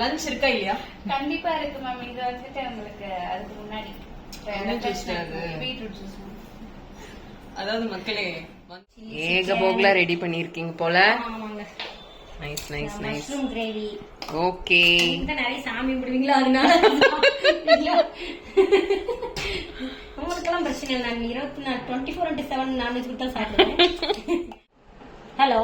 Lunch இருக்கா இல்லையா? கண்டிப்பா இருக்கு மேம் இது வந்துட்டு உங்களுக்கு அதுக்கு முன்னாடி? பீட்ரூட் ஜூஸ் அதாவது மக்களே ஏக போக்ல ரெடி பண்ணிருக்கீங்க போல. ஆமாங்க. Nice nice nice gravy okay இந்த நிறைய சாமி கும்பிடுவீங்களோ அதனால. உங்களுக்கெல்லாம் பிரச்சனை இல்லை. நான் இருபத்தி நாலு twenty four into seven non veg கொடுத்தா சாப்பிடுவேன். ஹலோ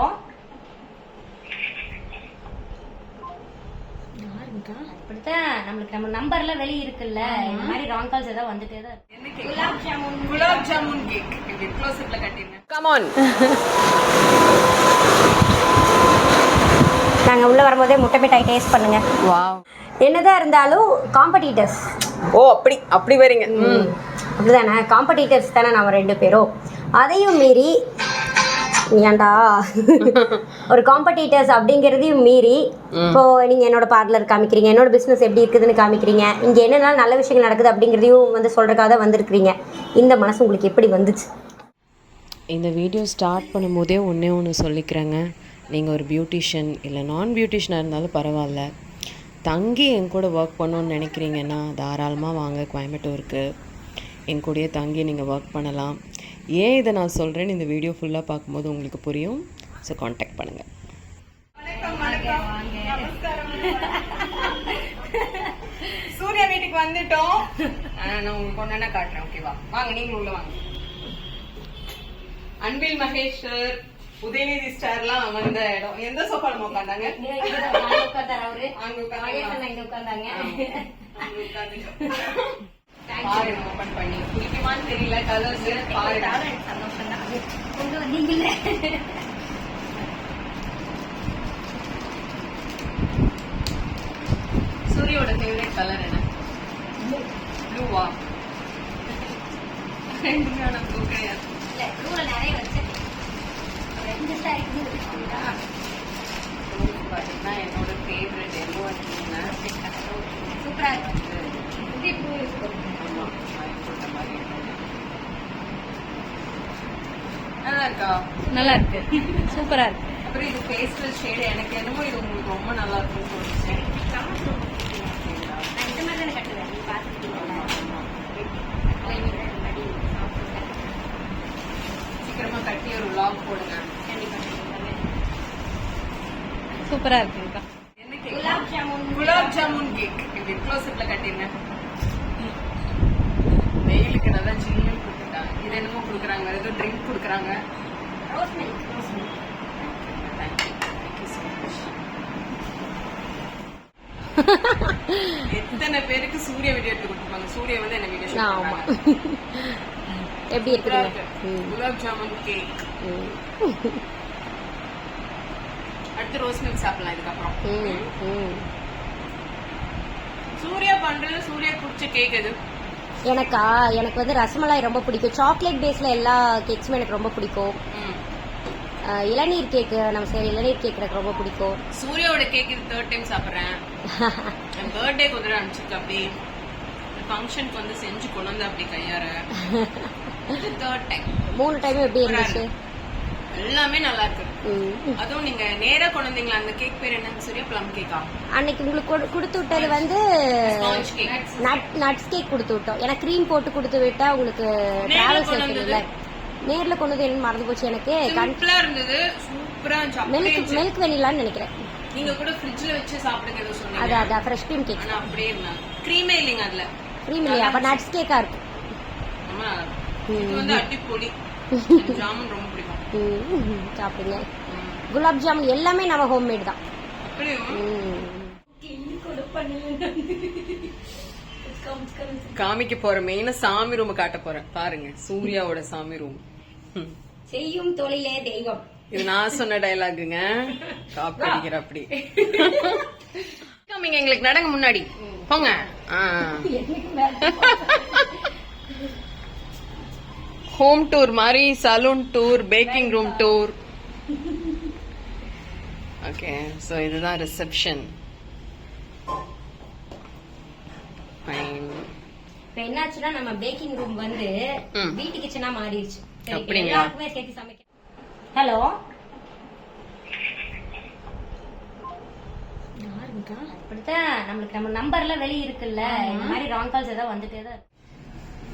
நம்மளுக்கு நம்ம நம்பர்ல வெளிய இருக்குல்ல. இந்த மாதிரி ராங் கால்ஸ் ஏதாவது வந்துட்டே தான் இருக்கு. குலாப் ஜாமுன். குலாப் ஜாமுன் கேக் இப்படி க்ளோஸ்அப்ல கட்டிருங்க கம் ஆன் நாங்க உள்ள வரும்போதே முட்டை மிட்டாய் டேஸ்ட் பண்ணுங்க. வாவ் என்னதான் இருந்தாலும் காம்படிட்டர்ஸ் ஓ அப்படி அப்படி வரீங்க. ம். அப்படிதானே? காம்படிட்டர்ஸ் தானே நம்ம ரெண்டு பேரும். அதையும் மீறி ஏன்டா? ஒரு காம்படிட்டர்ஸ் அப்படிங்கிறதையும் மீறி இப்போ நீங்க என்னோட பார்லர் காமிக்கிறீங்க என்னோட பிசினஸ் எப்படி இருக்குதுன்னு காமிக்கிறீங்க இங்க என்னென்ன நல்ல விஷயங்கள் நடக்குது அப்படிங்கிறதையும் வந்து சொல்றதுக்காக தான் வந்திருக்கிறீங்க. இந்த மனசு உங்களுக்கு எப்படி வந்துச்சு? இந்த வீடியோ ஸ்டார்ட் பண்ணும்போதே ஒன்றே ஒன்று சொல்லிக்கிறேங்க. நீங்கள் ஒரு பியூட்டிஷியன் இல்லை நான் பியூட்டிஷியனாக இருந்தாலும் பரவாயில்ல. தங்கி என் கூட ஒர்க் பண்ணணும்னு நினைக்கிறீங்கன்னா தாராளமாக வாங்க கோயம்புத்தூருக்கு. என் கூடயே தங்கி நீங்கள் ஒர்க் பண்ணலாம். ஏன் இதை நான் சொல்கிறேன்னு இந்த வீடியோ ஃபுல்லாக பார்க்கும்போது உங்களுக்கு புரியும். ஸோ காண்டாக்ட் பண்ணுங்கள் சூர்யா வீட்டுக்கு வந்துட்டோம். நான் உங்களுக்கு ஒண்ணா காட்டுறேன் ஓகேவா வாங்க நீங்க உள்ள வாங்க. அன்பில் மகேஷ் சார் உதயநிதி ஸ்டார்லாம் வந்த இடம். எந்த சோஃபால உட்காந்தாங்க? அங்க உட்காந்தாங்க. பாருங்க ஓபன் பண்ணி. பிடிக்குமான்னு தெரியல கலர்ஸ் பாருங்க கொண்டு வந்தீங்கல்ல? சூரியோட ஃபேவரட் கலர் என்ன? ப்ளூவா ரெண்டுமே ஆனா ப்ளூ கிடையாது இல்ல ரூல நிறைய வச்சேன் ரெண்டு சாரி பாத்தீங்கன்னா என்னோட ஃபேவரட் எல்லோ அப்படின்னா சூப்பரா இருக்கு இது பூ இருக்கும்? ஆமா, வாங்கி கொடுத்த மாதிரி இருக்கு. நல்லா இருக்கா நல்லா இருக்கு சூப்பரா இருக்கு. அப்புறம் இது பேஸ்டல் ஷேடு எனக்கு என்னமோ இது உங்களுக்கு ரொம்ப நல்லா இருக்கும்னு தோணுச்சு சீக்கிரமா கட்டி ஒரு vlog போடுங்க. சூப்பரா இருக்குக்கா என்ன கேக் குலாப் ஜாமுன். குலாப் ஜாமுன் கேக் இப்படி க்ளோஸ்அப்ல கட்டிருங்க வெயிலுக்கு நல்லா சில்லுன்னு கொடுத்துட்டாங்க. இது என்னமோ கொடுக்குறாங்க. ஏதோ ட்ரிங்க் கொடுக்குறாங்க. ரோஸ் மில்க் ரோஸ் மில்க் எத்தனை பேருக்கு சூர்யா வீடியோ எடுத்து கொடுத்துருப்பாங்க? சூர்யா வந்து என்ன வீடியோ ஆமா. எப்படி இருக்கு குலாப் ஜாமுன் கேக் அடுத்து ரோஸ் மில்க் சாப்பிடலாம் இதுக்கப்புறம். சூர்யா பண்றது சூர்யா பிடிச்ச கேக் எது? எனக்கா எனக்கு வந்து ரசமலாய் ரொம்ப பிடிக்கும். சாக்லேட் பேஸ்ல எல்லா கேக்ஸுமே எனக்கு ரொம்ப பிடிக்கும். இளநீர் கேக் நம்ம செய்யற இளநீர் கேக் எனக்கு ரொம்ப பிடிக்கும். சூர்யாவோட கேக் இது தேர்ட் டைம் சாப்பிடுறேன். என் பர்த்டேக்கு ஒரு தடவை அனுப்பிச்சிருக்கு அப்படி. ஃபங்க்ஷனுக்கு வந்து செஞ்சு கொண்டு வந்து அப்படி கையாற. தேர்ட் டைம் மூணு டைம் எப்படி இருந்துச்சு? எல்லாமே நல்லா இருக்கு. அதுவும் நீங்க நேரா கொண்டு வந்தீங்களா? அந்த கேக் பேர் என்னன்னு சூர்யா ப்ளம் கேக்கா அன்னைக்கு உங்களுக்கு கொடு- கொடுத்து விட்டது வந்து நட்ஸ் கேக் கொடுத்து விட்டோம். ஏன்னா க்ரீம் போட்டு கொடுத்து விட்டா உங்களுக்கு டிராவல்ஸ் இருக்குல்ல நேர்ல கொண்டு வந்து மறந்து போச்சு எனக்கு. சிம்பிளா இருந்தது. சூப்பரா இருந்துச்சு. மில்க். மில்க் வெனிலான்னு நினைக்கிறேன். நீங்க கூட ஃப்ரிட்ஜ்ல வச்சு சாப்பிடுங்க ஏதோ அது சொன்னீங்க. அதான் ஃப்ரெஷ் க்ரீம் கேக் ஆனா அப்படியே இருந்தாங்க க்ரீமே இல்லைங்க அதுல. க்ரீம் இல்லையா? அப்ப நட்ஸ் கேக்கா இருக்கு இருக்கு. இது வந்து அடிப்பொடி. ஜாமுன் ரொம்ப பிடிக்கும். சாப்பிடுங்க. குலாப் ஜாமுன் எல்லாமே நம்ம ஹோம்மேட் தான். காமிக்க போற மெயினா சாமி ரூம் காட்ட போறேன். பாருங்க சூர்யாவோட சாமி ரூம் செய்யும் தொழிலே தெய்வம். இது நான் சொன்ன டயலாகுங்க காப்பி அடிக்கிற அப்படி. காமிங்க எங்களுக்கு நடங்க முன்னாடி. போங்க. ஹோம் டூர் மாதிரி saloon tour packing room tour okay so இதுதான் ரிசப்ஷன் இப்ப என்னாச்சுன்னா நம்ம பேக்கிங் ரூம் வந்து. வீட்டு கிச்சனா மாறிடுச்சு? எல்லாருக்குமே சேர்த்து சமைக்க ஹலோ அப்படித்தான் நம்மளுக்கு நம்ம நம்பர்ல வெளிய இருக்குல்ல. இந்த மாதிரி ராங் கால்ஸ் ஏதாவது வந்துட்டே தான்.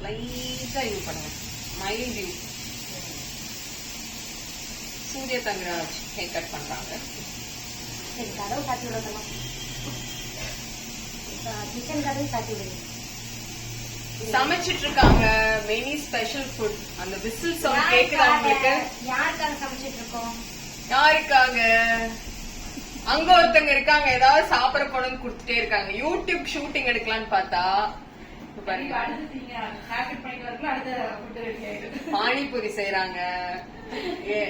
லைட்டா இது பண்ணுங்க. மைல் வியூ சூரிய தங்கராஜ் ஹேர் கட் பண்றாங்க. சரி கதவு சாத்தி விடணுமா கிச்சன் கதவு சாத்தி விடுங்க சமைச்சிட்டு இருக்காங்க. மெனி ஸ்பெஷல் ஃபுட் அந்த விசில் சவுண்ட் கேக்குதா உங்களுக்கு? யாருக்காக சமைச்சிட்டு இருக்கோம்? யாருக்காக? அங்க ஒருத்தங்க இருக்காங்க. ஏதாவது சாப்பிட வந்து கொடுத்துட்டே இருக்காங்க. யூடியூப் ஷூட்டிங் எடுக்கலாம்னு பார்த்தா பானிபூரி செய்யறாங்க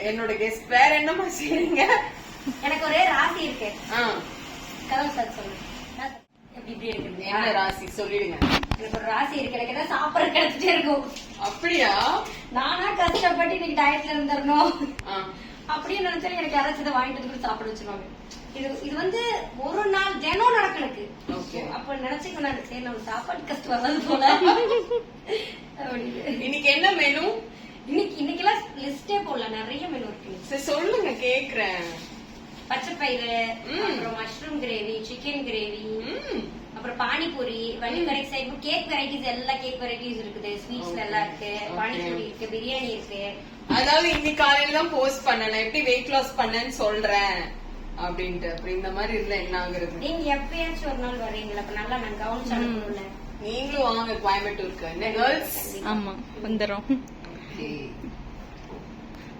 என்னோட கெஸ்ட் வேற என்னமா செய்றீங்க? எனக்கு ஒரே ராசி இருக்கு. கதவு இருக்குது? என்ன ராசி? சொல்லிடுங்க. எனக்கு ஒரு ராசி இருக்கு. எனக்கு ஏதாவது சாப்பிட கிடைச்சிட்டே இருக்கும். அப்படியா? நானா கஷ்டப்பட்டு இன்னைக்கு டயட்ல இருந்துடணும். அப்படின்னு நினைச்சாலும் எனக்கு யாராச்சும் இதை வாங்கிட்டு வந்து சாப்பிட வச்சிருவாங்க. இது இது வந்து ஒரு நாள் தினம் நடக்கலுக்கு Okay. அப்ப நினைச்சுக்கோ நான் சரி நம்ம சாப்பாடு கஷ்டம் வராது போல. இன்னைக்கு என்ன மெனு இன்னைக்கு இன்னைக்கெல்லாம் லிஸ்டே போடல நிறைய மெனு இருக்கு. சரி சொல்லுங்க கேக்குறேன். பச்சை பயிறு. அப்புறம் மஷ்ரூம் கிரேவி சிக்கன் கிரேவி அப்புறம் பானிபூரி வண்டி வெரைட்டி சைடு கேக் வெரைட்டிஸ் எல்லா கேக் வெரைட்டிஸ் இருக்குது. ஸ்வீட்ஸ்ல எல்லாம் இருக்கு. பானிபூரி இருக்கு பிரியாணி இருக்கு. அதாவது இன்னைக்கு காலையில தான் போஸ்ட் பண்ணேன். எப்படி வெயிட் லாஸ் பண்ணேன்னு சொல்றேன். அப்படின்ட்டு. அப்படி இந்த மாதிரி இருந்தா என்ன ஆகுறது? நீங்க எப்பயாச்சும் ஒரு நாள் வர்றீங்களா? அப்ப நல்லா நான் கவனிச்சு அனுப்பணும்ல நீங்களும் வாங்க கோயம்புத்தூருக்கு. என்ன கேர்ள்ஸ் ஆமா வந்துடும்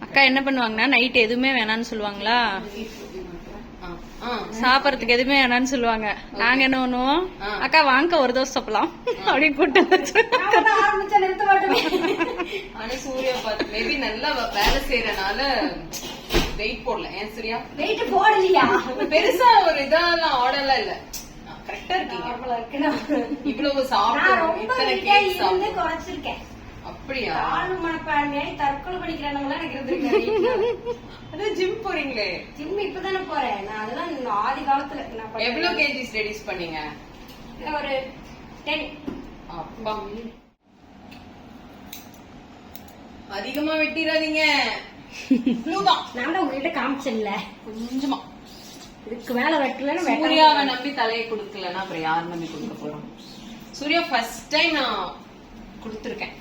அக்கா என்ன பண்ணுவாங்கன்னா நைட் எதுவுமே வேணாம்னு சொல்லுவாங்களா? சாப்பிடறதுக்கு எதுவுமே வேணாம்னு சொல்லுவாங்க. நாங்க என்ன பண்ணுவோம். அக்கா வாங்க ஒரு தோசை சாப்பிடலாம். அப்படின்னு கூட்டு சூர்யா பார்த்து மேபி நல்லா வே- வேலை செய்யறனால வெயிட் போடல. ஏன் சூர்யா? வெயிட் போடலையா? பெருசா ஒரு இதெல்லாம் ஆர்டர்லாம் இல்ல. கரெக்டா இருக்கீங்க. இவ்வளவு சாப்பிட்டு குறைச்சிருக்கேன். அப்படியா? ஆளு மனப்பான்மையாய் தற்கொலை எனக்கு அதான் ஜிம் போறீங்களே. ஜிம் இப்பதானே போறேன். நான் அதெல்லாம் ஆதி காலத்துல நான். எவ்வளவு கேஜிஸ் ரெடியூஸ் பண்ணீங்க? ஒரு டென் அப்பா. அதிகமா வெட்டிடாதீங்க. நான் உங்ககிட்ட கொஞ்சமா. இதுக்கு மேல வெட்டலன்னு சூர்யாவை நம்பி தலையை கொடுக்கலன்னா அப்புறம் யார் நம்பி கொடுக்க போறோம்? சூர்யா ஃபர்ஸ்ட் டைம் நான் கொடுத்துருக்கேன்?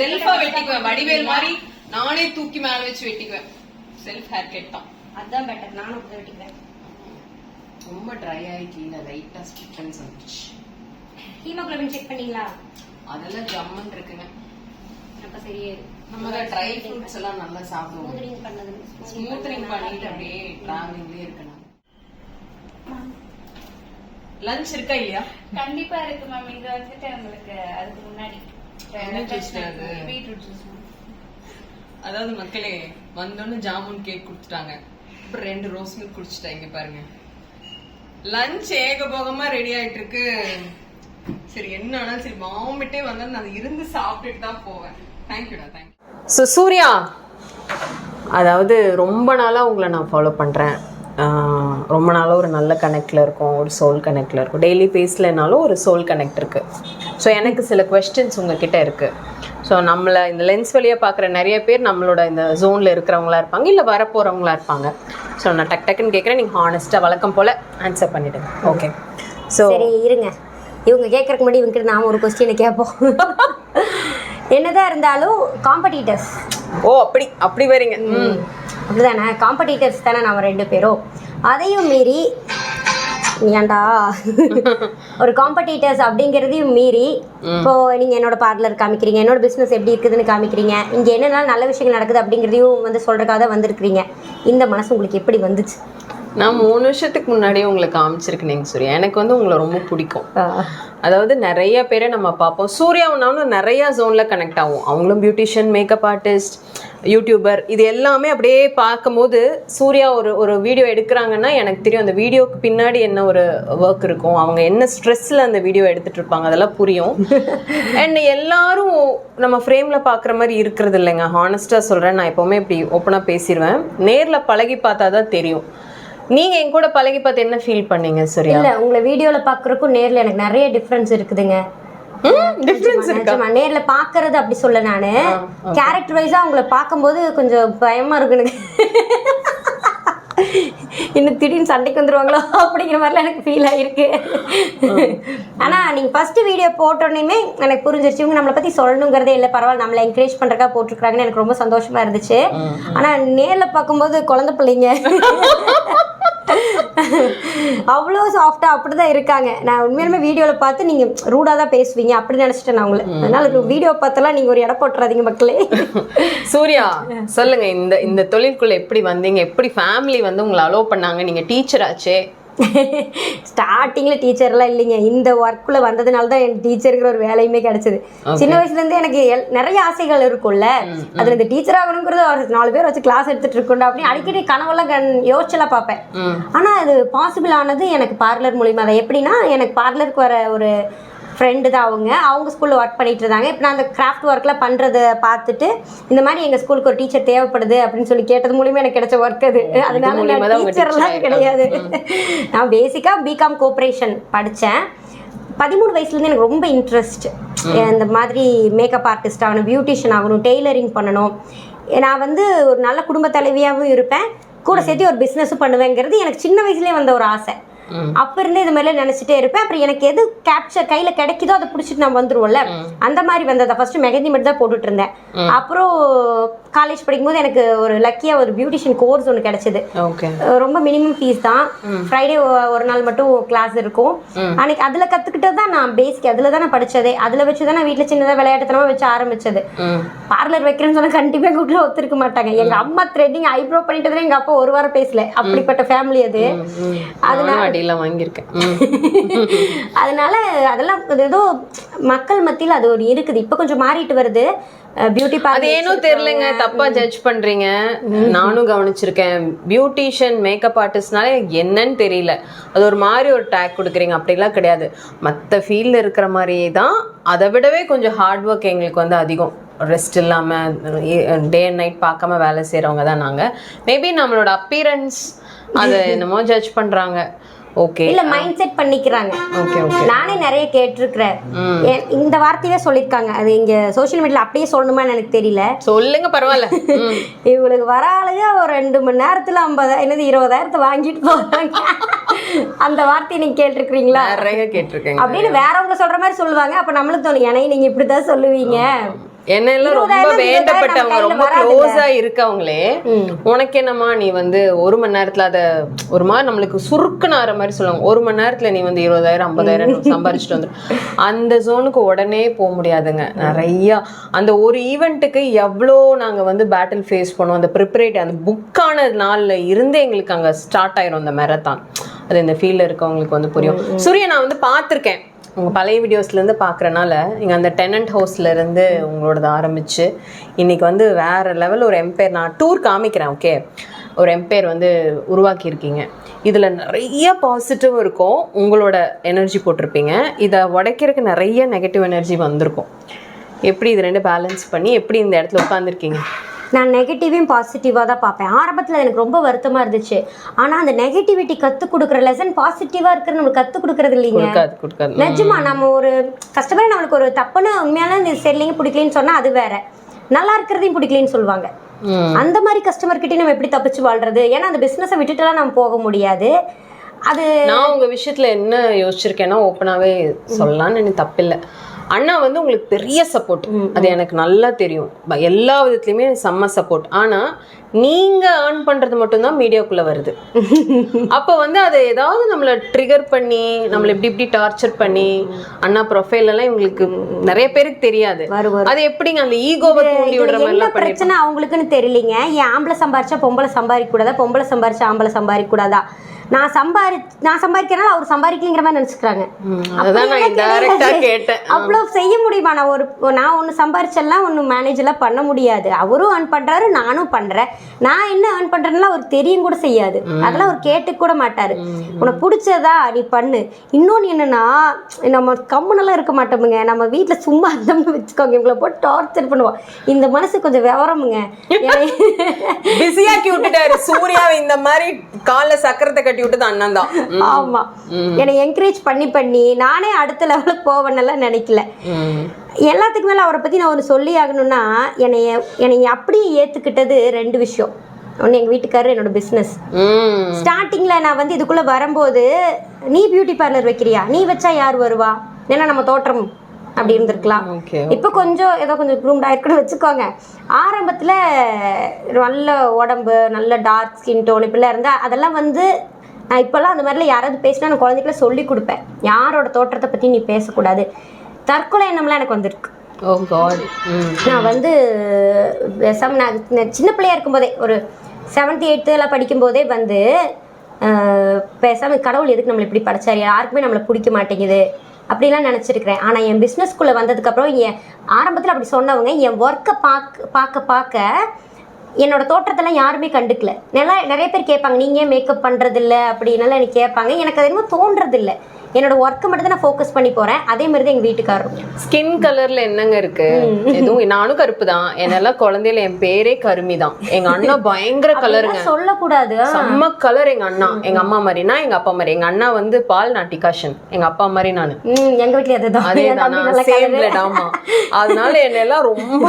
செல்ஃபா வெட்டிக்குவேன் வடிவேல் மாதிரி நானே தூக்கி மேல வச்சு வெட்டிக்குவேன். செல்ஃப் ஹேர் கட் தான். அதான் பெட்டர் நானும் அப்படி ரொம்ப ட்ரை ஆகி கீழே லைட்டா ஸ்டிஃபன்ஸ் வந்துச்சு ஹீமோகுளோபின் செக் பண்ணீங்களா? அதெல்லாம் ஜம்முன்னு இருக்குங்க. அப்ப சரியே நம்ம ட்ரை ஃப்ரூட்ஸ் எல்லாம் நல்லா சாப்பிடுவோம். ஸ்மூத்னிங் பண்ணது. ஸ்மூத்தனிங் பண்ணிட்டு அப்படியே டிராவலிங்லயே இருக்கணும். லஞ்ச் இருக்கா இல்லையா? கண்டிப்பா இருக்கு மேம் இது வந்துட்டு உங்களுக்கு அதுக்கு முன்னாடி? பீட்ரூட் ஜூஸ் அதாவது மக்களே வந்தோன்னு ஜாமுன் கேக் கொடுத்துட்டாங்க. அப்புறம் ரெண்டு ரோஸ் மில்க் குடிச்சிட்டாங்க பாருங்க. லஞ்ச் ஏகபோகமா ரெடி ஆயிட்டு இருக்கு சரி என்ன ஆனாலும் சரி வாமிட்டே வந்தா நான் இருந்து சாப்பிட்டுட்டு தான் போவேன். தேங்க்யூடா தேங்க்யூ ஸோ சூர்யா அதாவது ரொம்ப நாளாக உங்களை நான் ஃபாலோ பண்ணுறேன் ரொம்ப நாளாக ஒரு நல்ல கனெக்டில் இருக்கும் ஒரு சோல் கனெக்டில் இருக்கும். டெய்லி பேசலைனாலும் ஒரு சோல் கனெக்ட் இருக்குது ஸோ எனக்கு சில கொஸ்டின்ஸ் உங்ககிட்ட இருக்குது ஸோ நம்மளை இந்த லென்ஸ் வழியாக பார்க்குற நிறைய பேர் நம்மளோட இந்த ஜோனில் இருக்கிறவங்களா இருப்பாங்க இல்லை வரப்போகிறவங்களா இருப்பாங்க. ஸோ நான் டக் டக்குன்னு கேட்குறேன் நீங்கள் ஹானஸ்ட்டாக வழக்கம் போல் ஆன்சர் பண்ணிவிடுங்க ஓகே ஸோ சரி இருங்க. இவங்க கேட்கறதுக்கு முன்னாடி இவங்க நாம ஒரு கொஸ்டினை கேட்போம் என்னதான் இருந்தாலும் காம்படிட்டர்ஸ் ஓ அப்படி அப்படி வரீங்க ம். அப்படிதானே? காம்படிட்டர்ஸ் தானே நாம ரெண்டு பேரும். அதையும் மீறி ஏன்டா? ஒரு காம்படிட்டர்ஸ் அப்படிங்கிறதையும் மீறி இப்போ நீங்க என்னோட பார்லர் காமிக்கிறீங்க என்னோட பிசினஸ் எப்படி இருக்குதுன்னு காமிக்கிறீங்க இங்க என்னென்ன நல்ல விஷயங்கள் நடக்குது அப்படிங்கிறதையும் வந்து சொல்றதுக்காக தான் வந்திருக்கிறீங்க. இந்த மனசு உங்களுக்கு எப்படி வந்துச்சு? நான் மூணு வருஷத்துக்கு முன்னாடியே உங்களை காமிச்சிருக்கேன் சூர்யா. எனக்கு வந்து உங்களை ரொம்ப பிடிக்கும். அதாவது நிறைய பேரை நம்ம பார்ப்போம். சூர்யாவுனாலும் நிறைய ஜோனில் கனெக்ட் ஆகும். அவங்களும் பியூட்டிஷியன் மேக்கப் ஆர்டிஸ்ட் யூடியூபர் இது எல்லாமே அப்படியே பார்க்கும்போது சூர்யா ஒரு ஒரு வீடியோ எடுக்கிறாங்கன்னா எனக்கு தெரியும் அந்த வீடியோக்கு பின்னாடி என்ன ஒரு ஒர்க் இருக்கும். அவங்க என்ன ஸ்ட்ரெஸ்ஸில் அந்த வீடியோ எடுத்துட்டு இருப்பாங்க அதெல்லாம் புரியும். அண்ட் எல்லாரும் நம்ம ஃப்ரேமில் பார்க்குற மாதிரி இருக்கிறது இல்லைங்க. ஹானஸ்ட்டாக சொல்கிறேன் நான் எப்போவுமே இப்படி ஓப்பனாக பேசிடுவேன் நேரில் பழகி பார்த்தா தான் தெரியும். நீங்கள் என் கூட பழகி பார்த்து என்ன ஃபீல் பண்ணீங்க சூர்யா? இல்ல உங்களை வீடியோல பாக்குறதுக்கும் நேர்ல எனக்கு நிறைய டிஃபரன்ஸ் இருக்குதுங்க. டிஃப்ரென்ஸ் நிஜமா, நேர்ல பாக்குறது அப்படி சொல்ல நானு. கேரக்டர் வைஸா உங்களை பார்க்கும்போது கொஞ்சம் பயமா இருக்கு எனக்கு இன்னும் திடீர்னு சண்டைக்கு வந்துருவாங்களோ அப்படிங்கிற மாதிரிலாம் எனக்கு ஃபீல் ஆயிருக்கு. ஆனா நீங்க ஃபர்ஸ்ட் வீடியோ போட்டோன்னே எனக்கு புரிஞ்சிருச்சு. இவங்க நம்மளை பத்தி சொல்லணுங்கிறதே இல்லை பரவாயில்ல நம்மளை என்கரேஜ் பண்றக்கா போட்டிருக்காங்கன்னு எனக்கு ரொம்ப சந்தோஷமா இருந்துச்சு. ஆனா நேர்ல பார்க்கும்போது குழந்தை பிள்ளைங்க. அவ்வளோ சாஃப்டா அப்படிதான் இருக்காங்க. நான் உண்மையாலுமே வீடியோவில் பார்த்து நீங்க ரூடா தான் பேசுவீங்க அப்படி நினைச்சிட்டேன் நான் உங்களை. அதனால வீடியோ பார்த்தெல்லாம் நீங்க ஒரு இடம் போட்டுறாதீங்க மக்களே. சூர்யா சொல்லுங்க இந்த இந்த தொழிலுக்குள்ள எப்படி வந்தீங்க? எப்படி ஃபேமிலி வந்து உங்களை அலோவ் பண்ணாங்க? நீங்க டீச்சர் ஆச்சே? ஸ்டார்டிங்ல டீச்சர்லாம் இல்லைங்க. இந்த ஒர்க்குள்ள வந்ததுனால தான் எனக்கு டீச்சருங்கிற ஒரு வேலையுமே கிடைச்சது. சின்ன வயசுல இருந்தே எனக்கு எல்- நிறைய ஆசைகள் இருக்கும்ல. அதுல இந்த டீச்சர் ஆகணுங்கிறது ஒரு நாலு பேர் வச்சு கிளாஸ் எடுத்துட்டு இருக்கோம் அப்படின்னு அடிக்கடி கனவெல்லாம் கண் யோசிச்செல்லாம் பார்ப்பேன். ம். ஆனா அது பாசிபிள் ஆனது எனக்கு பார்லர் மூலியமா தான் எப்படின்னா எனக்கு பார்லருக்கு வர ஒரு ஃப்ரெண்டு தான் அவங்க. அவங்க ஸ்கூலில் ஒர்க் பண்ணிட்டு இருந்தாங்க. இப்போ நான் அந்த கிராஃப்ட் ஒர்க்லாம் பண்ணுறத பார்த்துட்டு இந்த மாதிரி எங்கள் ஸ்கூலுக்கு ஒரு டீச்சர் தேவைப்படுது அப்படின்னு சொல்லி கேட்டது மூலியமா எனக்கு கிடைச்ச ஒர்க் அது. அதனால நான் டீச்சர்லாம் கிடையாது. நான் பேசிக்காக பிகாம் கோஆப்ரேஷன் படித்தேன் பதிமூணு வயசுலேருந்து எனக்கு ரொம்ப இன்ட்ரெஸ்ட் இந்த மாதிரி மேக்கப் ஆர்டிஸ்ட் ஆகணும் பியூட்டிஷியன் ஆகணும் டெய்லரிங் பண்ணணும். நான் வந்து ஒரு நல்ல குடும்ப தலைவியாகவும் இருப்பேன். கூட சேர்த்து ஒரு பிஸ்னஸும் பண்ணுவேங்கிறது எனக்கு சின்ன வயசுலேயே வந்த ஒரு ஆசை. அப்ப இருந்தே இது மாதிரிலாம் நினைச்சிட்டே இருப்பேன். அப்புறம் எனக்கு எது கேப்சர் கையில கிடைக்குதோ அதை பிடிச்சிட்டு நான் வந்துருவோம்ல. அந்த மாதிரி வந்ததை. ஃபர்ஸ்ட் மெகந்தி மட்டும் தான் போட்டுட்டு இருந்தேன். அப்புறம் காலேஜ் படிக்கும்போது எனக்கு ஒரு லக்கியா ஒரு பியூட்டிஷியன் கோர்ஸ் ஒன்று கிடைச்சது. ரொம்ப மினிமம் ஃபீஸ் தான். ஃப்ரைடே ஒரு நாள் மட்டும் கிளாஸ் இருக்கும். அன்னைக்கு அதுல கத்துக்கிட்டது தான் நான் பேசிக் அதுல தான் நான் படிச்சதே. அதுல வச்சு தான் நான் வீட்டுல சின்னதா விளையாட்டுத்தனமா வச்சு ஆரம்பிச்சது. பார்லர் வைக்கிறேன்னு சொன்னா கண்டிப்பா வீட்டுல ஒத்துருக்க மாட்டாங்க. எங்க அம்மா த்ரெட்டிங் ஐப்ரோ பண்ணிட்டு எங்க அப்பா ஒரு வாரம் பேசல. அப்படிப்பட்ட ஃபேமிலி அது. நானும் அடியெல்லாம் வாங்கியிருக்கேன். அதனால அதெல்லாம் அது ஏதோ மக்கள் மத்தியில் அது ஒரு இருக்குது. இப்போ கொஞ்சம் மாறிட்டு வருது. பியூட்டி அது ஏனோ தெரியலங்க. தப்பா ஜட்ஜ் பண்றீங்க. நானும் கவனிச்சிருக்கேன். பியூட்டிஷியன் மேக்கப் ஆர்டிஸ்ட்னாலே என்னன்னு தெரியல. அது ஒரு மாதிரி ஒரு டேக் கொடுக்குறீங்க. அப்படிலாம் கிடையாது. மற்ற ஃபீல்டில் இருக்கிற மாதிரியே தான். அதை விடவே கொஞ்சம் ஹார்ட் ஒர்க் எங்களுக்கு வந்து அதிகம். ரெஸ்ட் இல்லாமல் டே அண்ட் நைட் பார்க்காம வேலை செய்கிறவங்க தான் நாங்கள் மேபி நம்மளோட அப்பீரன்ஸ் அதை என்னமோ ஜட்ஜ் பண்ணுறாங்க ஓகே இல்ல மைண்ட் செட் பண்ணிக்கிறாங்க. ஓகே ஓகே நானே நிறைய கேட்டிருக்கிறேன். இந்த வார்த்தையே சொல்லியிருக்காங்க. அது இங்க சோஷியல் மீடியால அப்படியே சொல்லணுமான்னு எனக்கு தெரியல. சொல்லுங்க பரவாயில்ல. இவங்களுக்கு வர ஆளுங்க ஒரு ரெண்டு மணி நேரத்துல ஐம்பதாயிரம் என்னது இருபதாயிரத்தை வாங்கிட்டு போறாங்க அந்த வார்த்தையை நீங்க கேட்டிருக்கிறீங்களா? நிறைய கேட்டிருக்கேங்க அப்படின்னு வேறவங்க சொல்ற மாதிரி சொல்லுவாங்க. அப்ப நம்மளுக்கு தோணும் ஏன்னா நீங்க இப்படிதான் சொல்லுவீங்க. என்ன எல்லாம் ரொம்ப வேண்டப்பட்டவங்க ரொம்ப க்ளோஸா இருக்கவங்களே உனக்கு என்னம்மா நீ வந்து ஒரு மணி நேரத்துல அத ஒரு மாதிரி நம்மளுக்கு சுருக்குன்னு ஆற மாதிரி சொல்லுவாங்க. ஒரு மணி நேரத்துல நீ வந்து இருபதாயிரம் ஐம்பதாயிரம் சம்பாரிச்சிட்டு வந்து அந்த ஜோனுக்கு உடனே போக முடியாதுங்க. நிறைய அந்த ஒரு ஈவெண்ட்டுக்கு எவ்வளோ நாங்க வந்து பேட்டில் ஃபேஸ் பண்ணோம். அந்த ப்ரிப்பரேட் அந்த புக்கான நாள்ல இருந்தே எங்களுக்கு அங்க ஸ்டார்ட் ஆயிரும் அந்த மெரத்தான் அது இந்த ஃபீல்ட்ல இருக்கவங்களுக்கு வந்து புரியும். சூரிய நான் வந்து பார்த்திருக்கேன். உங்கள் பழைய வீடியோஸ்லேருந்து பார்க்குறனால நீங்கள் அந்த டெனண்ட் ஹவுஸ்லேருந்து உங்களோடது ஆரம்பிச்சு இன்றைக்கி வந்து வேறு லெவல் ஒரு எம்பையர் நான் டூர் காமிக்கிறேன் ஓகே ஒரு எம்பையர் வந்து உருவாக்கியிருக்கீங்க. இதில் நிறைய பாசிட்டிவ் இருக்கும். உங்களோட எனர்ஜி போட்டிருப்பீங்க. இதை உடைக்கிறதுக்கு நிறைய நெகட்டிவ் எனர்ஜி வந்திருக்கும். எப்படி இது ரெண்டு பேலன்ஸ் பண்ணி எப்படி இந்த இடத்துல உட்காந்துருக்கீங்க நான் நெகட்டிவையும் பாசிட்டிவாக தான் பார்ப்பேன். ஆரம்பத்தில் எனக்கு ரொம்ப வருத்தமாக இருந்துச்சு. ஆனால் அந்த நெகட்டிவிட்டி கற்றுக் கொடுக்குற லெசன் பாசிட்டிவாக இருக்கிற நம்மளுக்கு கற்றுக் கொடுக்குறது இல்லைங்க. நிஜமா நம்ம ஒரு கஷ்டப்படி நம்மளுக்கு ஒரு தப்புன்னு உண்மையான இது சரியில்லைங்க பிடிக்கலன்னு சொன்னா அது வேற. நல்லா இருக்கிறதையும் பிடிக்கலன்னு சொல்லுவாங்க. அந்த மாதிரி கஸ்டமர் கிட்டே நம்ம எப்படி தப்பிச்சு வாழ்றது? ஏன்னா அந்த பிசினஸை விட்டுட்டுலாம் நம்ம போக முடியாது. அது நான் உங்க விஷயத்துல என்ன யோசிச்சிருக்கேன்னா ஓப்பனாவே சொல்லலாம்னு எனக்கு தப்பில்லை. அண்ணா வந்து உங்களுக்கு பெரிய சப்போர்ட் அது எனக்கு நல்லா தெரியும். எல்லா விதத்துலயுமே செம்ம சப்போர்ட் ஆனா நீங்க ஏர்ன் பண்றது மட்டும்தான் மீடியாக்குள்ள வருது. அப்ப வந்து அதை ஏதாவது நம்மள ட்ரிகர் பண்ணி நம்மள இப்படி இப்படி டார்ச்சர் பண்ணி அண்ணா ப்ரொஃபைல் எல்லாம் இவங்களுக்கு நிறைய பேருக்கு தெரியாது. அது எப்படிங்க அந்த ஈகோவை தூண்டி விடுற மாதிரி எல்லாம் பிரச்சனை அவங்களுக்குன்னு தெரியலீங்க. ஏன் ஆம்பளை சம்பாரிச்சா பொம்பளை சம்பாதிக்க கூடாதா பொம்பளை சம்பாரிச்சா ஆம்பளை சம்பாதிக்க கூடாதா நான் சம்பாரி நான் சம்பாதிக்கிறனால அவர் சம்பாதிக்கலைங்கிற மாதிரி நினைச்சுக்கிறாங்க. அவ்வளோ செய்ய முடியுமா? நான் ஒரு நான் ஒன்று சம்பாரிச்செல்லாம் ஒன்று மேனேஜெல்லாம் பண்ண முடியாது. அவரும் earn பண்றாரு நானும் பண்றேன். நான் என்ன earn பண்றேன்னா அவர் தெரியும் கூட செய்யாது. அதெல்லாம் அவர் கேட்டு கூட மாட்டாரு. உனக்கு பிடிச்சதா நீ பண்ணு. இன்னொன்று என்னன்னா நம்ம கம்முனெல்லாம் இருக்க மாட்டோமுங்க. நம்ம வீட்டில் சும்மா இருந்தோம்னு வச்சுக்கோங்க. இவங்களை போட்டு டார்ச்சர் பண்ணுவோம். இந்த மனசு கொஞ்சம் விவரமுங்க. பிஸியாக்கி விட்டுட்டாரு. சூர்யாவை இந்த மாதிரி கால்ல சக்கரத்தை கட்டி விட்டது அண்ணன் தான். ஆமா. என்னை என்கரேஜ் பண்ணி பண்ணி நானே அடுத்த லெவலுக்கு போவேன்னெல்லாம் நினைக்கல. எல்லாத்துக்கு மேல அவரை பத்தி நான் ஒன்று சொல்லி ஆகணும்னா என்னைய என்னை அப்படியே ஏத்துக்கிட்டது ரெண்டு விஷயம். ஒன்று எங்கள் வீட்டுக்காரர் என்னோட பிஸ்னஸ் ஸ்டார்டிங்கில் நான் வந்து இதுக்குள்ளே வரும்போது நீ பியூட்டி பார்லர் வைக்கிறியா? நீ வச்சா யார் வருவா? ஏன்னா நம்ம தோற்றம் அப்படி இருந்திருக்கலாம். இப்போ கொஞ்சம் ஏதோ கொஞ்சம் க்ரூம்டாக இருக்குன்னு வச்சுக்கோங்க. ஆரம்பத்தில் நல்ல உடம்பு நல்ல டார்க் ஸ்கின் டோன் இப்படிலாம் இருந்தால் அதெல்லாம் வந்து நான் இப்போல்லாம் அந்த மாதிரிலாம் யாராவது பேசினா நான் குழந்தைக்குள்ள சொல்லி கொடுப்பேன். யாரோட தோற்றத்தை பற்றி நீ பேசக்கூடாது. தற்கொலை எண்ணம்லாம் எனக்கு வந்திருக்கு. நான் வந்து நான் சின்ன பிள்ளையா இருக்கும்போதே ஒரு செவன்த் எயித்துலாம் படிக்கும்போதே வந்து அஹ், பேசாம கடவுள் எதுக்கு நம்மளை இப்படி படைச்சாரு? யாருக்குமே நம்மளை பிடிக்க மாட்டேங்குது. அப்படிலாம் நினச்சிருக்கிறேன். ஆனால் என் பிஸ்னஸ்குள்ளே வந்ததுக்கப்புறம் என் ஆரம்பத்தில் அப்படி சொன்னவங்க என் ஒர்க்கை பார்க்க பார்க்க பார்க்க என்னோட தோற்றத்தெல்லாம் யாருமே கண்டுக்கல. நல்லா நிறைய பேர் கேட்பாங்க நீங்கள் மேக்கப் பண்ணுறதில்ல அப்படின்னால எனக்கு கேட்பாங்க. எனக்கு அது என்னமோ தோன்றதில்ல. என்னோட ஒர்க்கை மட்டும் தான் நான் ஃபோக்கஸ் பண்ணி போகிறேன் அதே மாதிரி தான் எங்கள் வீட்டுக்காரரும். ஸ்கின் கலர்ல என்னங்க இருக்கு? எதுவும் நானும் கருப்பு தான் என்னெல்லாம் குழந்தையில என் பேரே கருமி தான் எங்க அண்ணா பயங்கர கலருங்க சொல்லக்கூடாது. செம்ம கலர் எங்க அண்ணா. எங்க அம்மா மாதிரி நான் எங்க அப்பா மாதிரி. எங்க அண்ணா வந்து பால் நான் டிகாஷன் எங்க அப்பா மாதிரி நானு. எங்க வீட்லயும் அதுதான். அதே சேம். பிளட் ஆமா. அதனால என்னெல்லாம் ரொம்ப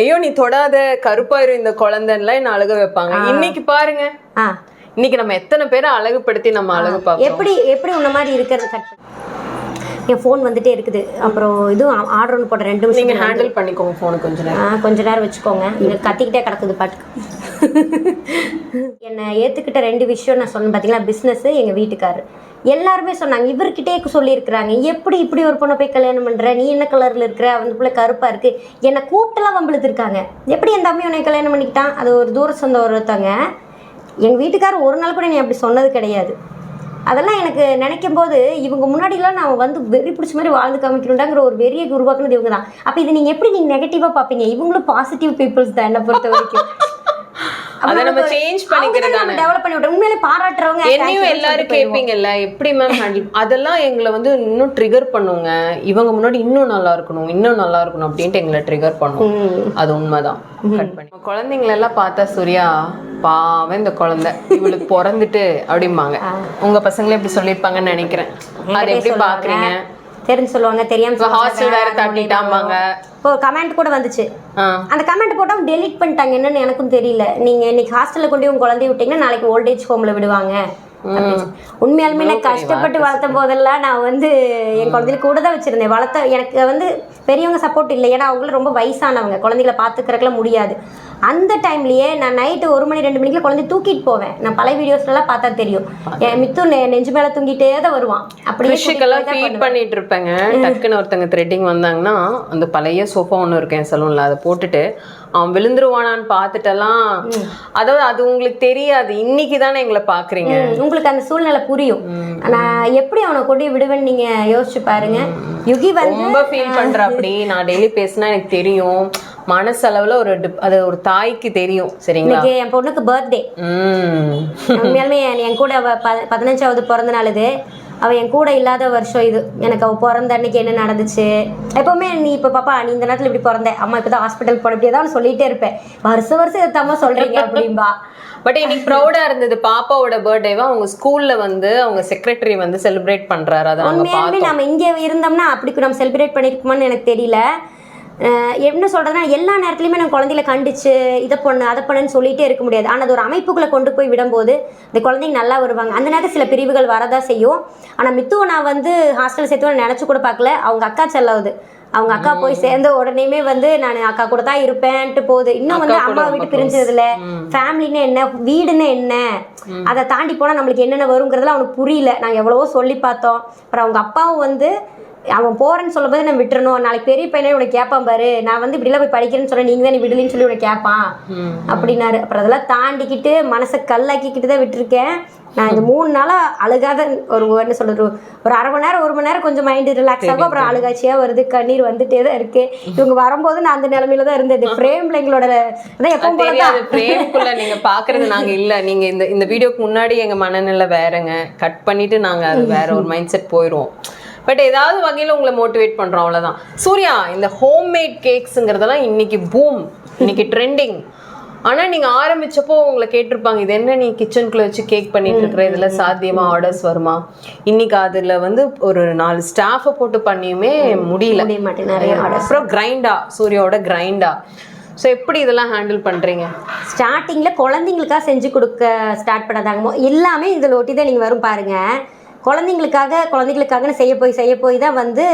ஐயோ நீ தொடாத கருப்பாயிரும் இந்த குழந்தைன்னுலாம் என்ன அழகு வைப்பாங்க. இன்னைக்கு பாருங்க. ஆ. இன்னைக்கு நம்ம எத்தனை பேரை அழகுபடுத்தி நம்ம அழகு பார்க்கறோம் எப்படி எப்படி உன்ன மாதிரி இருக்கிறது கட் என் ஃபோன் வந்துட்டே இருக்குது. அப்புறம் இதுவும் ஆர்டர் ஒன்று போட்ட ரெண்டு நிமிஷம் ஹேண்டில் பண்ணிக்கோங்க போன கொஞ்ச நேரம். கொஞ்ச நேரம் வச்சுக்கோங்க. இங்க கத்திக்கிட்டே கிடக்குது பாட்டுக்கு. என்னை ஏத்துக்கிட்ட ரெண்டு விஷயம் நான் சொன்னேன் பார்த்தீங்களா பிஸ்னஸ் எங்க வீட்டுக்காரர் எல்லாருமே சொன்னாங்க. இவர்கிட்டே சொல்லியிருக்கிறாங்க. எப்படி இப்படி ஒரு பொண்ணை போய் கல்யாணம் பண்ற? நீ என்ன கலர்ல இருக்கிற? அந்த பிள்ளை கருப்பா இருக்கு. என்னை கூப்பிட்டுலாம் வம்பிழுத்து இருக்காங்க எப்படி என் தம்பி உன்னை கல்யாணம் பண்ணிக்கிட்டான்? அது ஒரு தூர சொந்த ஒருத்தவங்க எங்க வீட்டுக்காரர் ஒரு நாள் கூட நீ அப்படி சொன்னது கிடையாது. அதெல்லாம் எனக்கு நினைக்கும் போது இவங்க முன்னாடிலாம் நான் வந்து வெறி பிடிச்ச மாதிரி வாழ்ந்து காமிக்கணுண்டாங்கிற ஒரு வெறியை உருவாக்குனது இவங்க தான் அப்போ இது நீங்கள் எப்படி நீங்கள் நெகட்டிவாக பார்ப்பீங்க? இவங்களும் பாசிட்டிவ் பீப்புள்ஸ் தான் என்னை பொறுத்த வரைக்கும். அதை நம்ம சேஞ்ச் பண்ணிக்கிறது டெவலப் பண்ணி விட்டோம். உண்மையிலே பாராட்டுறவங்க என்னையும் எல்லாரும் கேட்பீங்கல்ல எப்படி மேம் ஹேண்டில் அதெல்லாம் எங்களை வந்து இன்னும் ட்ரிகர் பண்ணுங்க. இவங்க முன்னாடி இன்னும் நல்லா இருக்கணும் இன்னும் நல்லா இருக்கணும் அப்படின்ட்டு எங்களை ட்ரிகர் பண்ணும். அது உண்மைதான். கட் பண்ணி. குழந்தைங்களை எல்லாம் பார்த்தா சூர்யா பாவம் இந்த குழந்தை. இவளுக்கு பிறந்துட்டு அப்படிம்பாங்க. உங்க பசங்களே இப்படி சொல்லியிருப்பாங்கன்னு நினைக்கிறேன். அதை எப்படி பாக்குறீங்க? தெரிஞ்சு சொல்லுவாங்க தெரியாம ஹாஸ்டல் வேற தட்டிட்டாமாங்க இப்போ கமெண்ட் கூட வந்துச்சு. அந்த கமெண்ட் போட்டவங்க டெலீட் பண்ணிட்டாங்க என்னன்னு எனக்கும் தெரியல. நீங்க இன்னைக்கு ஹாஸ்டல்ல கொண்டு உங்க குழந்தைய விட்டீங்கன்னா நாளைக்கு ஓல்டேஜ் ஹோம்ல விடுவாங்க. உண்மையாலுமே நான் கஷ்டப்பட்டு வளர்த்த போதெல்லாம் நான் வந்து என் குழந்தைய கூட தான் வச்சிருந்தேன். வளர்த்த எனக்கு வந்து பெரியவங்க சப்போர்ட் இல்லை. ஏன்னா அவங்களும் ரொம்ப வயசானவங்க. குழந்தைகளை பார்த்துக்கிறதுக்குலாம் முடியாது. அந்த டைம்லயே நான் நைட்டு ஒரு மணி ரெண்டு மணிக்கு குழந்தைய தூக்கிட்டு போவேன். நான் பழைய வீடியோஸ்லாம் பார்த்தா தெரியும். என் மித்து நெஞ்சு மேல தூங்கிட்டே தான் வருவான். தான் ஃபீட் பண்ணிட்டு இருப்பேங்க டக்குன்னு ஒருத்தங்க த்ரெட்டிங் வந்தாங்கன்னா அந்த பழைய சோஃபா ஒன்று இருக்கேன் சலூன்ல அதை போட்டுட்டு அவன் விழுந்துருவானான்னு பார்த்துட்டெல்லாம் அதாவது அது உங்களுக்கு தெரியாது. இன்னைக்கு தானே எங்களை பாக்குறீங்க உங்களுக்கு அந்த சூழ்நிலை புரியும். நான் எப்படி அவனை கொண்டு விடுவேன்னு நீங்க யோசிச்சு பாருங்க. யுகி வந்து ரொம்ப ஃபீல் பண்ற அப்படி. நான் டெய்லி பேசினா எனக்கு தெரியும். மனசளவுல ஒரு அது ஒரு தாய்க்கு தெரியும் சரிங்களா? என் பொண்ணுக்கு பர்த்டே உண்மையாலுமே என் கூட அவ பதினஞ்சாவது பிறந்த நாள் இது. அவள் என் கூட இல்லாத வருஷம் இது. எனக்கு அவள் பிறந்த அன்னைக்கு என்ன நடந்துச்சு? எப்பவுமே நீ இப்போ பாப்பா நீ இந்த நேரத்தில் இப்படி பிறந்த. அம்மா இப்போ தான் ஹாஸ்பிட்டல் போன இப்படியே தான் சொல்லிட்டே இருப்பேன். வருஷம் வருஷம் இதை தம்மா சொல்றீங்க அப்படின்பா பட் இன்னைக்கு ப்ரௌடா இருந்தது பாப்பாவோட பர்த்டேவா அவங்க ஸ்கூல்ல வந்து அவங்க செக்ரட்டரி வந்து செலிப்ரேட் பண்றாரு. அதை பார்த்தோம். நம்ம இங்கே இருந்தோம்னா அப்படி நம்ம செலிப்ரேட் பண்ணியிருக்கோமான்னு எனக்கு தெரியல. என்ன சொல்றதுன்னா எல்லா நேரத்துலையுமே நம்ம குழந்தைகளை கண்டிச்சு இதை பண்ணு அதை பண்ணுன்னு சொல்லிட்டே இருக்க முடியாது. ஆனால் அது ஒரு அமைப்புக்குள்ளே கொண்டு போய் விடும்போது இந்த குழந்தைங்க நல்லா வருவாங்க. அந்த நேரத்தில் சில பிரிவுகள் வரதா செய்யும். ஆனால் மித்துவை நான் வந்து ஹாஸ்டல் சேர்த்து நினச்சி கூட பார்க்கல. அவங்க அக்கா செல்லாவுது. அவங்க அக்கா போய் சேர்ந்த உடனேயுமே வந்து நான் அக்கா கூட தான் இருப்பேன்ட்டு போகுது. இன்னும் வந்து அம்மா வீட்டு பிரிஞ்சதுல ஃபேமிலின்னு என்ன வீடுன்னு என்ன? அதை தாண்டி போனால் நம்மளுக்கு என்னென்ன வருங்கிறதுல அவனுக்கு புரியல. நாங்கள் எவ்வளவோ சொல்லி பார்த்தோம். அப்புறம் அவங்க அப்பாவும் வந்து அவன் போறேன்னு சொல்லும்போது நான் விட்டுறணும். நாளைக்கு பெரிய பையனே உனக்கு கேட்பான் பாரு. நான் வந்து இப்படிலாம் போய் படிக்கிறேன்னு சொன்னேன் நீங்க தான் நீ விடலின்னு சொல்லி உனக்கு கேட்பான் அப்படின்னாரு. அப்புறம் அதெல்லாம் தாண்டிக்கிட்டு மனசை கல்லாக்கிக்கிட்டு தான் விட்டுருக்கேன். நான் இந்த மூணு நாளா அழுகாத ஒரு என்ன சொல்றது? ஒரு அரை மணி நேரம் ஒரு மணி நேரம் கொஞ்சம் மைண்ட் ரிலாக்ஸ் ஆகும். அப்புறம் அழுகாச்சியா வருது. கண்ணீர் வந்துட்டே தான் இருக்கு. இவங்க வரும்போது நான் அந்த நிலைமையில தான் இருந்தேன். இந்த ஃப்ரேம்ல எங்களோட அதான் எப்பவும் போல தெரியாது. பிரேம்குள்ள நீங்க பாக்குறது நாங்க இல்ல. நீங்க இந்த இந்த வீடியோக்கு முன்னாடி எங்க மனநிலை வேறங்க. கட் பண்ணிட்டு நாங்க அது வேற ஒரு மைண்ட் செட் போயிடுவோம் பட் ஏதாவது வகையில உங்களை மோட்டிவேட் பண்றோம் அவ்வளவுதான். சூர்யா இந்த ஹோம்மேட் கேக்ஸ்ங்கிறதெல்லாம் இன்னைக்கு பூம் இன்னைக்கு ட்ரெண்டிங் ஆனா நீங்க ஆரம்பிச்சப்போ உங்களை கேட்டிருப்பாங்க இது என்ன நீ கிச்சனுக்குள்ள வச்சு கேக் பண்ணிட்டு இருக்கிற? இதுல சாத்தியமா ஆர்டர்ஸ் வருமா? இன்னைக்கு அதுல வந்து ஒரு நாலு ஸ்டாஃபை போட்டு பண்ணியுமே முடியல. அப்புறம் கிரைண்டா சூர்யாவோட கிரைண்டா ஸோ எப்படி இதெல்லாம் ஹேண்டில் பண்றீங்க? ஸ்டார்டிங்கில் குழந்தைங்களுக்காக செஞ்சு கொடுக்க ஸ்டார்ட் பண்ணதாங்க எல்லாமே இதில் ஒட்டி தான் நீங்கள் வரும் பாருங்க. குழந்தைங்களுக்காக குழந்தைங்களுக்காக செய்ய போய் செய்ய போய் தான் வந்து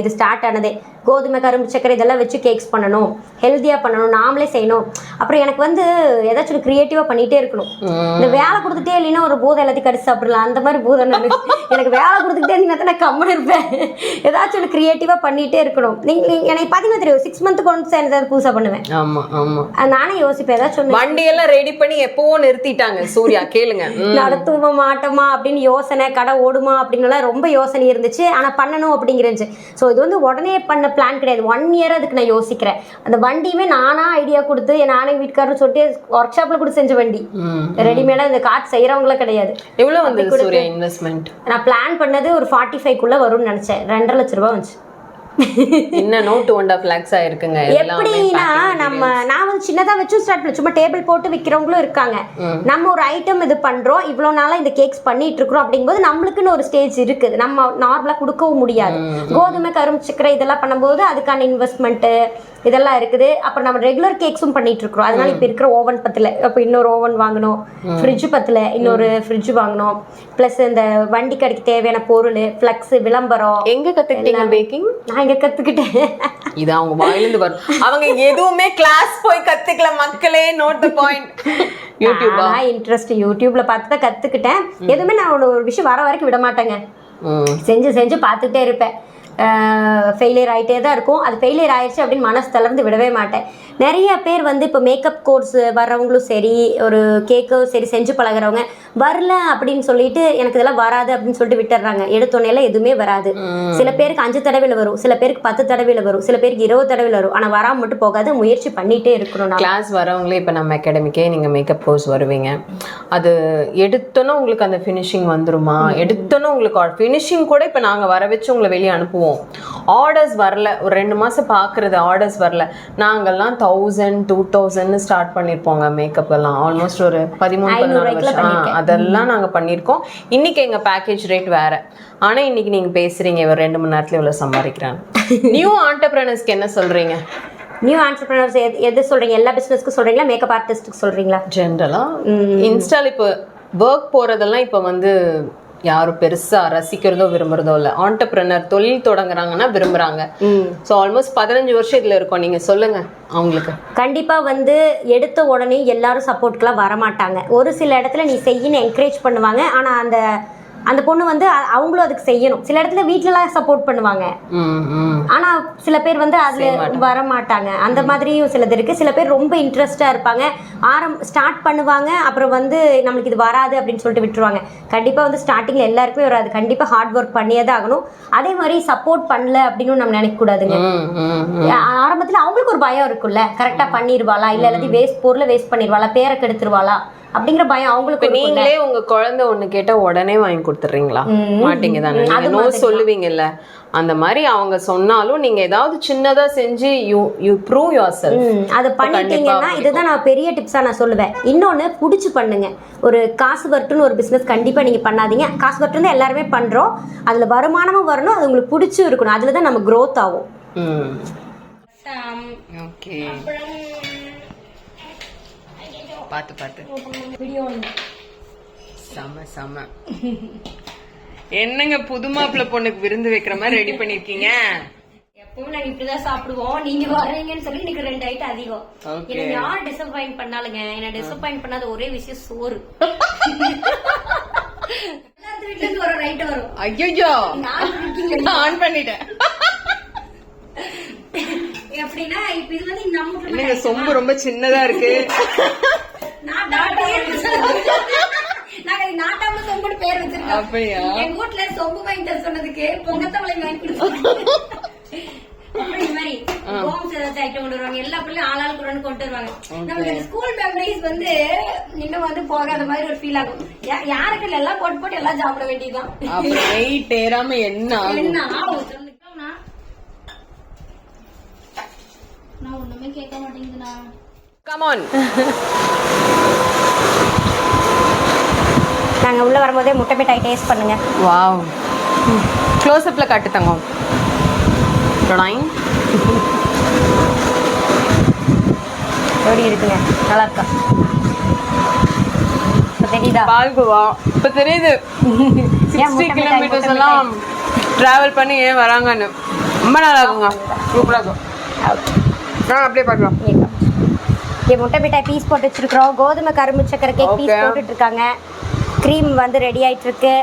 இது ஸ்டார்ட் ஆனதே. கோதுமை கரும்பு சக்கரை இதெல்லாம் வச்சு கேக்ஸ் பண்ணணும். ஹெல்த்தியாக பண்ணணும். நாமளே செய்யணும். அப்புறம் எனக்கு வந்து ஏதாச்சும் க்ரியேட்டிவாக பண்ணிகிட்டே இருக்கணும். இந்த வேலை கொடுத்துட்டே இல்லைன்னா ஒரு பூதம் எல்லாத்தையும் கடிச்சு சாப்பிடலாம். அந்த மாதிரி பூதம் நான் எனக்கு வேலை கொடுத்துக்கிட்டே இருந்தீங்கன்னா நான் கம்மன் இருப்பேன். ஏதாச்சும் ஒன்று க்ரியேட்டிவாக பண்ணிகிட்டே இருக்கணும். நீங்கள் எனக்கு பார்த்தீங்கன்னா தெரியும். சிக்ஸ் மந்த்துக்கு ஒன்று ஏதாவது புதுசாக பண்ணுவேன். ஆமா ஆமா. அது நானே யோசிப்பேன். ஏதாச்சும் வண்டியெல்லாம் ரெடி பண்ணி எப்பவோ நிறுத்திட்டாங்க. சூர்யா கேளுங்க. நடத்துவோமா மாட்டோமா அப்படின்னு யோசனை கடை ஓடுமா அப்படின்னுலாம் ரொம்ப யோசனை இருந்துச்சு. ஆனால் பண்ணணும் அப்படிங்கிறச்சு ஸோ இது வந்து உடனே பண்ண பிளான் கிடையாது. ஒன் இயர் அதுக்கு நான் யோசிக்கிறேன். அந்த வண்டியுமே நானா ஐடியா கொடுத்து நானே வீட்டுக்காரன்னு சொல்லிட்டு ஒர்க் ஷாப்பில் கூட செஞ்ச வண்டி. ரெடிமேடாக இந்த கார்ட் செய்கிறவங்களும் கிடையாது. எவ்வளவு வந்தது சூர்யா இன்வெஸ்ட்மெண்ட் நான் பிளான் பண்ணது ஒரு ஃபார்ட்டி ஃபைவ்க்குள்ளே வரும்னு நினச்சேன். ரெண்டரை லட்ச ரூபா வந்துச்சு. என்ன நோட் ஒன் ஆஃப் லேக்ஸ் ஆயிருக்குங்க எப்படின்னா நம்ம நான் வந்து சின்னதா வச்சு ஸ்டார்ட் பண்ணல சும்மா டேபிள் போட்டு விற்கிறவங்களும் இருக்காங்க. நம்ம ஒரு ஐட்டம் இது பண்றோம் இவ்வளோ நாளா இந்த கேக்ஸ் பண்ணிட்டு இருக்கிறோம் அப்படிங்கும்போது நம்மளுக்குன்னு ஒரு ஸ்டேஜ் இருக்குது. நம்ம நார்மலா கொடுக்கவும் முடியாது. கோதுமை கரும்பு சக்கரை இதெல்லாம் பண்ணும்போது அதுக்கான இன்வெஸ்ட்மெண்ட் இதெல்லாம் இருக்குது. அப்புறம் நம்ம ரெகுலர் கேக்ஸும் பண்ணிட்டு இருக்கிறோம். அதனால இப்போ இருக்கிற ஓவன் பத்தல அப்போ இன்னொரு ஓவன் வாங்கணும். ஃப்ரிட்ஜ் பத்தல இன்னொரு ஃப்ரிட்ஜ் வாங்கணும். ப்ளஸ் இந்த வண்டி கடைக்கு தேவையான பொருள் ஃப்ளக்ஸ் விளம்பரம் எங்க கத்துக்கிட்டீங்க பேக்கிங் நான் இங்க கத்துக்கிட்டேன். இது அவங்க வாயிலிருந்து வரும். அவங்க எதுவுமே கிளாஸ் போய் கத்துக்கல மக்களே நோட் த பாயிண்ட் யூடியூபா இன்ட்ரெஸ்ட் யூடியூப்ல பார்த்து தான் கத்துக்கிட்டேன். எதுவுமே நான் ஒரு விஷயம் வர வரைக்கும் விட மாட்டேங்க. செஞ்சு செஞ்சு பார்த்துக்கிட்டே இருப்பேன். ஃபெயிலியர் ஆகிட்டே தான் இருக்கும். அது ஃபெயிலியர் ஆயிடுச்சு அப்படின்னு மனசு தளர்ந்து விடவே மாட்டேன். நிறைய பேர் வந்து இப்போ மேக்கப் கோர்ஸ் வர்றவங்களும் சரி ஒரு கேக்கும் சரி செஞ்சு பழகுறவங்க வரல அப்படின்னு சொல்லிட்டு எனக்கு இதெல்லாம் வராது அப்படின்னு சொல்லிட்டு விட்டுறாங்க எடுத்தோன்னேலாம் எதுவுமே வராது. சில பேருக்கு அஞ்சு தடவையில் வரும். சில பேருக்கு பத்து தடவையில் வரும். சில பேருக்கு இருபது தடவையில் வரும். ஆனால் வராம மட்டும் போகாது. முயற்சி பண்ணிட்டே இருக்கணும் கிளாஸ் வரவங்களே இப்போ நம்ம அகாடமிக்கே நீங்கள் மேக்கப் கோர்ஸ் வருவீங்க. அது எடுத்தோன்னே உங்களுக்கு அந்த ஃபினிஷிங் வந்துருமா? எடுத்தோன்னே உங்களுக்கு ஃபினிஷிங் கூட இப்போ நாங்கள் வர வச்சு உங்களை வெளியே அனுப்புவோம். ஆர்டர்ஸ் வரல. ஒரு ரெண்டு மாதம் பார்க்குறது ஆர்டர்ஸ் வரல. நாங்கள்லாம் தௌசண்ட் டூ தௌசண்ட்னு ஸ்டார்ட் பண்ணியிருப்போங்க மேக்கப் எல்லாம். ஆல்மோஸ்ட் ஒரு பதிமூணு பதினாலு வருஷம். அதெல்லாம் நாங்கள் பண்ணியிருக்கோம் இன்னைக்கு எங்கள் பேக்கேஜ் ரேட் வேற. ஆனால் இன்னைக்கு நீங்கள் பேசுறீங்க இவர் ரெண்டு மணி நேரத்தில் இவ்வளோ சம்பாதிக்கிறாங்க நியூ ஆண்டர்பிரனர்ஸ்க்கு என்ன சொல்கிறீங்க நியூ ஆண்டர்பிரினர்ஸ் எது எது சொல்றீங்க? எல்லா பிசினஸ்க்கு சொல்றீங்களா? மேக்கப் ஆர்டிஸ்ட்டுக்கு சொல்றீங்களா? ஜென்ரலாக இன்ஸ்டால இப்போ ஒர்க் போகிறதெல்லாம் இப்போ வந்து யாரும் பெருசா ரசிக்கிறதோ விரும்புறதோ இல்லை. ஆண்டர்பிரினர் தொழில் தொடங்குறாங்கன்னா விரும்புறாங்க. ஸோ ஆல்மோஸ்ட் பதினஞ்சு வருஷம் இதுல இருக்கோம். நீங்க சொல்லுங்க அவங்களுக்கு. கண்டிப்பா வந்து எடுத்த உடனே எல்லாரும் சப்போர்ட்க்குலாம் வரமாட்டாங்க. ஒரு சில இடத்துல நீ செய்யின்னு என்கரேஜ் பண்ணுவாங்க. ஆனா அந்த அந்த பொண்ணு வந்து அவங்களும் அதுக்கு செய்யணும். சில இடத்துல வீட்லலாம் சப்போர்ட் பண்ணுவாங்க. ஆனா சில பேர் வந்து அதுல வர மாட்டாங்க. அந்த மாதிரியும் சிலது இருக்கு. சில பேர் ரொம்ப இன்ட்ரெஸ்டா இருப்பாங்க. ஆரம் ஸ்டார்ட் பண்ணுவாங்க. அப்புறம் வந்து நம்மளுக்கு இது வராது அப்படின்னு சொல்லிட்டு விட்டுருவாங்க. கண்டிப்பா வந்து ஸ்டார்டிங்ல எல்லாருக்குமே வராது. கண்டிப்பா ஹார்ட் ஒர்க் பண்ணியே தான் ஆகணும். அதே மாதிரி சப்போர்ட் பண்ணல அப்படின்னு நம்ம நினைக்க கூடாதுங்க. ஆரம்பத்துல அவங்களுக்கு ஒரு பயம் இருக்கும்ல. கரெக்டா பண்ணிடுவாளா இல்ல எல்லாத்தையும் வேஸ்ட் பொருளை வேஸ்ட் பண்ணிடுவாளா பேரை கெடுத்துருவாளா? அப்படிங்கிற பயம் அவங்களுக்கு. நீங்களே உங்க குழந்தை ஒண்ணு கேட்டா உடனே வாங்கி கொடுத்துறீங்களா மாட்டீங்க தானே? நோ சொல்லுவீங்கல்ல. அந்த மாதிரி அவங்க சொன்னாலும் நீங்க ஏதாவது சின்னதா செஞ்சு you you prove yourself அது பண்ணிட்டீங்கன்னா இதுதான் நான் பெரிய டிப்ஸா நான் சொல்லுவேன். இன்னொன்னு புடிச்சு பண்ணுங்க. ஒரு காசு வரட்டுன்னு ஒரு பிசினஸ் கண்டிப்பா நீங்க பண்ணாதீங்க. காசு வரட்டும் தான் எல்லாருமே பண்றோம். அதுல வருமானமும் வரணும் அது உங்களுக்கு பிடிச்சும் இருக்கணும். அதுல தான் நம்ம growth ஆகும். ஓகே பார்த்து பார்த்து செம செம. என்னங்க புது மாப்பிள்ளை பொண்ணுக்கு விருந்து வைக்கிற மாதிரி ரெடி பண்ணிருக்கீங்க? எப்பவும் நாங்க இப்படிதான் சாப்பிடுவோம். நீங்க வர்றீங்கன்னு சொல்லி இன்னைக்கு ரெண்டு ஐட்டம் அதிகம். என்ன யார் டிசப்பாயிண்ட் பண்ணாலுங்க என்ன டிசப்பாயிண்ட் பண்ணாத ஒரே விஷயம் சோறு. எல்லாத்து இருந்து ஒரு நைட்டு வரும். ஐயோ ஆன் பண்ணிட்டேன். எப்படின்னா இப்ப இது வந்து நம்ம சொம்பு ரொம்ப சின்னதா இருக்கு? நாங்க நாட்டாம சொம்புன்னு பேர் வச்சிருக்கோம். அப்படியா? எங்க வீட்ல சொம்பு வாங்கி தர சொன்னதுக்கு பொங்கத்தவளை வாங்கி இந்த மாதிரி ஹோம்ஸ் ஏதாச்சும் ஐட்டம் கொண்டு வருவாங்க. எல்லா பிள்ளையும் ஆளாளுக்கு கொண்டு வருவாங்க. இந்த ஸ்கூல் மெமரிஸ் வந்து இன்னும் வந்து போகாத மாதிரி ஒரு ஃபீல் ஆகும். யாருக்கு எல்லாம் போட்டு போட்டு எல்லாம் சாப்பிட வேண்டியதுதான். அப்புறம் வெயிட் ஏறாம என்ன என்ன ஆகும்? ஒண்ணுமே கேட்க மாட்டேங்குதுண்ணா. கமான் நாங்க உள்ள வரும்போதே முட்டை மிட்டாய் டேஸ்ட் பண்ணுங்க. வாவ் க்ளோஸ் அப்ல காட்டு தங்கம். டொடாயிங் எப்படி இருக்குங்க? நல்லா இருக்கா? இப்போ தெரியுதா? பால்குவா. இப்போ தெரியுது. சிக்ஸ்டி கிலோமீட்டர்ஸ் முட்டை எல்லாம் ட்ராவல் பண்ணி ஏன் வராங்கன்னு. ரொம்ப நல்லா இருக்குங்க சூப்பராக இருக்கும் ஆ அப்படியே பார்க்கலாம். இங்கே முட்டை மிட்டாய் பீஸ் போட்டு வச்சிருக்கிறோம். கோதுமை கரும்பு சக்கரை கேக் பீஸ் இருக்காங்க. க்ரீம் வந்து ரெடி ஆயிட்டு இருக்கு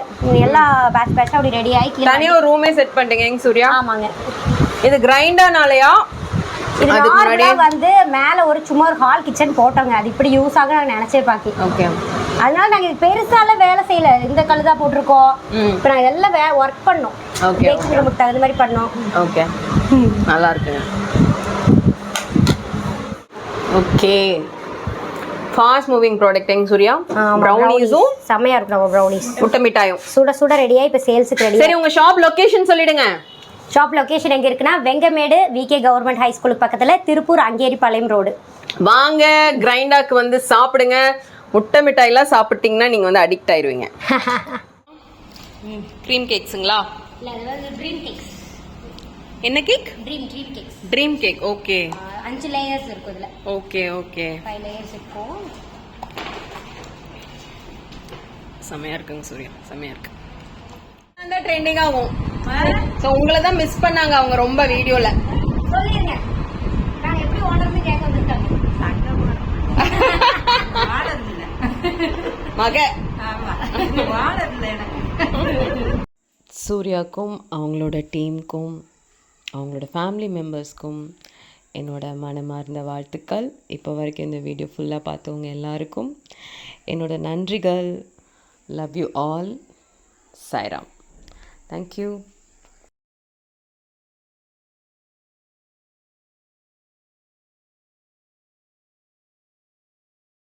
எல்லா பேட்ச் பேட்சாக அப்படி ரெடி ஆகி தனியாக ஒரு ரூமே செட் பண்ணிட்டீங்க எங்க சூர்யா? ஆமாங்க. இது கிரைண்டர்னாலயா இது நார்மலா வந்து மேல ஒரு சும்மா ஒரு ஹால் கிச்சன் போட்டோங்க. அது இப்படி யூஸ் ஆக நாங்க நினைச்சே பாக்கி. ஓகே அதனால நாங்க இது பெருசால வேலை செய்யல. இந்த கல்லு தான் போட்டிருக்கோம். இப்போ நாங்க எல்லாம் வே ஒர்க் பண்ணோம். பேக்கிங் ரூமுக்கு தகுந்த மாதிரி பண்ணோம். ஓகே நல்லா இருக்குங்க. ஓகே ஃபாஸ்ட் மூவிங் ப்ராடக்ட் எங்க சூர்யா? ப்ரௌனிஸும் செம்மையா இருக்கும் நம்ம ப்ரௌனிஸ் முட்டை மிட்டாயும். சுட சுட ரெடியா இப்போ சேல்ஸுக்கு ரெடி சரி உங்க ஷாப் லொகேஷன் சொல்லிடுங்க. ஷாப் லொகேஷன் எங்க இருக்குன்னா வெங்கமேடு விகே கவர்மெண்ட் ஹை ஸ்கூலுக்கு பக்கத்துல திருப்பூர் அங்கேரிபாளையம் ரோடு வாங்க கிரைண்டாக்கு வந்து சாப்பிடுங்க. முட்டை மிட்டாயெல்லாம் சாப்பிட்டீங்கன்னா நீங்க வந்து அடிக்ட் ஆயிருவீங்க. க்ரீம் கேக்ஸுங்களா என்ன கேக் ட்ரீம் கேக் ஓகே அஞ்சு லேயர்ஸ் இருக்கும் இதுல. ஓகே ஓகே ஃபைவ் லேயர்ஸ் இருக்கும். செமையா இருக்குங்க சூர்யா. செமையா இருக்கு. ட்ரெண்டிங் ஆகும். ஸோ உங்களை தான் மிஸ் பண்ணாங்க அவங்க ரொம்ப வீடியோல சொல்லிருங்க. நாங்க எப்படி ஓனர்னு கேட்க வந்துட்டாங்க மக. சூர்யாக்கும் அவங்களோட டீமுக்கும் அவங்களோட ஃபேமிலி மெம்பர்ஸ்க்கும் என்னோட மனமார்ந்த வாழ்த்துக்கள். இப்போ வரைக்கும் இந்த வீடியோ ஃபுல்லாக பார்த்தவங்க எல்லாருக்கும். என்னோட நன்றிகள். Love you all Sairam thank you